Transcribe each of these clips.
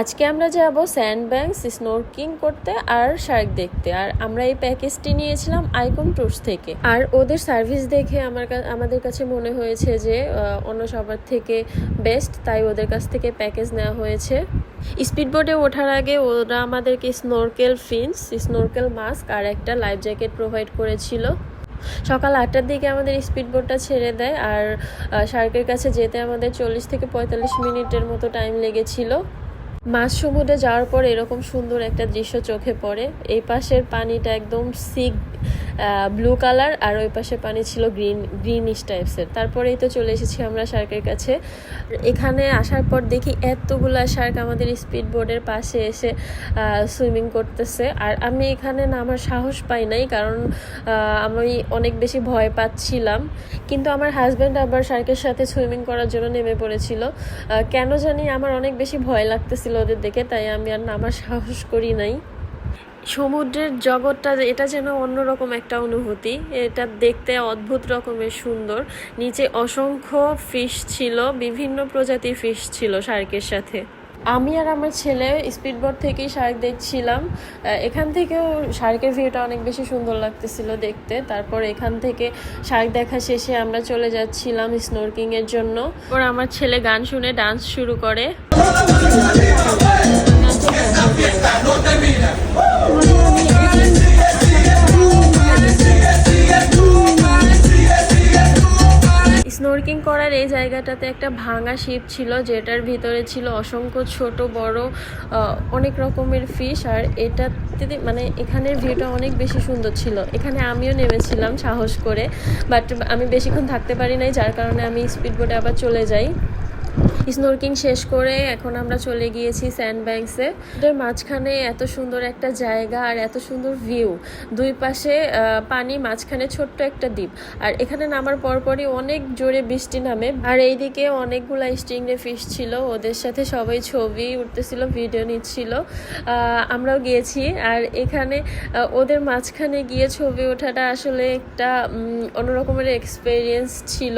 আজকে আমরা যাব স্যান্ড ব্যাংকস স্নোরকিং করতে আর শার্ক দেখতে। আর আমরা এই প্যাকেজটি নিয়েছিলাম আইকন ট্যুরস থেকে। আর ওদের সার্ভিস দেখে আমার আমাদের কাছে মনে হয়েছে যে অন্য সবার থেকে বেস্ট, তাই ওদের কাছ থেকে প্যাকেজ নেওয়া হয়েছে। স্পিডবোটে ওঠার আগে ওরা আমাদেরকে স্নোরকেল ফিন্স, স্নোরকেল মাস্ক আর একটা লাইফ জ্যাকেট প্রোভাইড করেছিল। সকাল আটটার দিকে আমাদের স্পিড বোটটা ছেড়ে দেয় আর শার্কের কাছে যেতে আমাদের চল্লিশ থেকে পঁয়তাল্লিশ মিনিটের মতো টাইম লেগেছিল। মাছ সমুদ্রে যাওয়ার পর এরকম সুন্দর একটা দৃশ্য চোখে পড়ে। এই পাশের পানিটা একদম সিক ব্লু কালার আর ওই পাশে পানি ছিল গ্রিন গ্রিনিশ টাইপসের তারপরেই তো চলে এসেছি আমরা শার্কের কাছে। এখানে আসার পর দেখি এতগুলা শার্ক আমাদের স্পিড বোর্ডের পাশে এসে সুইমিং করতেছে। আর আমি এখানে নামার সাহস পাই নাই, কারণ আমি অনেক বেশি ভয় পাচ্ছিলাম। কিন্তু আমার হাজব্যান্ড আবার শার্কের সাথে সুইমিং করার জন্য নেমে পড়েছিল। কেন জানি আমার অনেক বেশি ভয় লাগতেছিল ওদের দেখে, তাই আমি আর নামার সাহস করি নাই। সমুদ্রের জগৎটা এটা যেন অন্যরকম একটা অনুভূতি। এটা দেখতে অদ্ভুত রকমের সুন্দর। নিচে অসংখ্য ফিশ ছিল, বিভিন্ন প্রজাতির ফিশ ছিল শার্কের সাথে। আমি আর আমার ছেলে স্পিড স্পিডবোট থেকেই শার্ক দেখছিলাম। এখান থেকেও শার্কের ভিউটা অনেক বেশি সুন্দর লাগতেছিল দেখতে। তারপর এখান থেকে শার্ক দেখা শেষে আমরা চলে যাচ্ছিলাম স্নোরকিং এর জন্য। ওর আমার ছেলে গান শুনে ডান্স শুরু করে। স্নোরকিং করার এই জায়গাটাতে একটা ভাঙা শিপ ছিল, যেটার ভিতরে ছিল অসংখ্য ছোট, বড় অনেক রকমের ফিশ আর এটাতে মানে এখানের ভিউটা অনেক বেশি সুন্দর ছিল। এখানে আমিও নেমেছিলাম সাহস করে বাট আমি বেশিক্ষণ থাকতে পারি নাই, যার কারণে আমি স্পিড বোটে আবার চলে যাই। স্নোরকিং শেষ করে এখন আমরা চলে গিয়েছি স্যান্ড ব্যাংকসে এটার মাঝখানে এত সুন্দর একটা জায়গা আর এত সুন্দর ভিউ। দুই পাশে পানি, মাঝখানে ছোট্ট একটা দ্বীপ। আর এখানে নামার পরপরই অনেক জোরে বৃষ্টি নামে। আর এইদিকে অনেকগুলা স্টিংরে ফিশ ছিল। ওদের সাথে সবাই ছবি উঠতেছিল ভিডিও নিচ্ছিল। আমরাও গিয়েছি। আর এখানে ওদের মাঝখানে গিয়ে ছবি ওঠাটা আসলে একটা অন্যরকমের এক্সপিরিয়েন্স ছিল।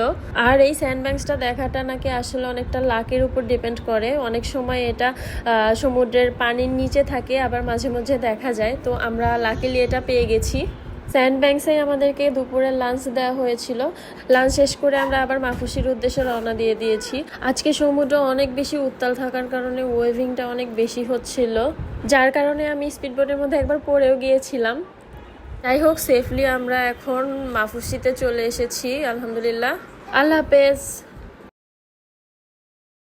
আর এই স্যান্ডব্যাংসটা দেখাটা নাকি আসলে অনেকটা লাকের উপর ডিপেন্ড করে। অনেক সময় এটা সমুদ্রের পানির নিচে থাকে, আবার মাঝে মাঝে দেখা যায়। তো আমরা লাকিলি এটা পেয়ে গেছি। স্যান্ড ব্যাংকসে আমাদেরকে দুপুরে লাঞ্চ দেওয়া হয়েছিল। লাঞ্চ শেষ করে আমরা আবার মাফুসির উদ্দেশ্যে রওনা দিয়ে দিয়েছি। আজকে সমুদ্র অনেক বেশি উত্তাল থাকার কারণে ওয়েভিংটা অনেক বেশি হচ্ছিল। যার কারণে আমি স্পিডবোটের মধ্যে একবার পড়েও গিয়েছিলাম। যাই হোক সেফলি আমরা এখন মাফুসিতে চলে এসেছি, আলহামদুলিল্লাহ। আল্লাহ হাফেজ।